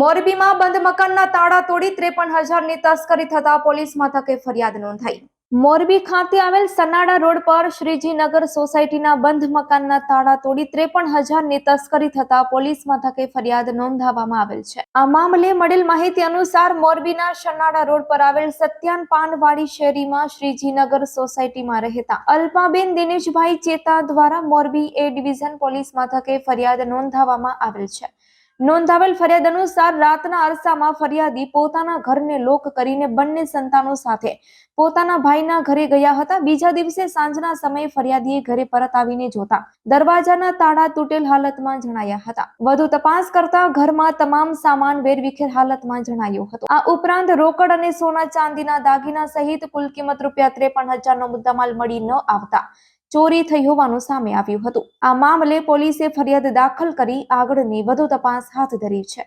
મોરબીમાં બંધ મકાનના તાળા તોડી ત્રેપન હજારની તસ્કરી થતા પોલીસ મથકે ફરિયાદ નોંધાઈ. મોરબી ખાતે આવેલ સનાડા રોડ પર શ્રીજીનગર સોસાયટીના બંધ મકાનના તાળા તોડી ત્રેપન હજારની તસ્કરી થતા પોલીસ મથકે ફરિયાદ નોંધાવવામાં આવેલ છે. આ મામલે મળેલ માહિતી અનુસાર મોરબીના સનાડા રોડ પર આવેલ સત્યાન પાનવાડી શેરીમાં શ્રીજીનગર સોસાયટીમાં રહેતા અલ્પાબેન દિનેશભાઈ ચેતા દ્વારા મોરબી એ ડિવિઝન પોલીસ મથકે ફરિયાદ નોંધાવવામાં આવેલ છે. નોંધાવેલ ફરિયાદ અનુસાર રાતના અરસામાં ફરિયાદી પોતાના ઘરને લોક કરીને બંને સંતાનો સાથે પોતાના ભાઈના ઘરે ગયા હતા. બીજા દિવસે સાંજના સમયે ફરિયાદીએ ઘરે પરત આવીને જોતા દરવાજાના તાળા તૂટેલ હાલતમાં જણાયા હતા. વધુ તપાસ કરતા ઘરમાં તમામ સામાન વેરવિખેર હાલતમાં જણાયો હતો. આ ઉપરાંત રોકડ અને સોના ચાંદીના દાગીના સહિત કુલ કિંમત રૂપિયા ત્રેપન હજારનો મુદ્દામાલ મળી ન આવતા ચોરી થઈ હોવાનું સામે આવ્યું હતું. આ મામલે પોલીસે ફરિયાદ દાખલ કરી આગળની વધુ તપાસ હાથ ધરી છે.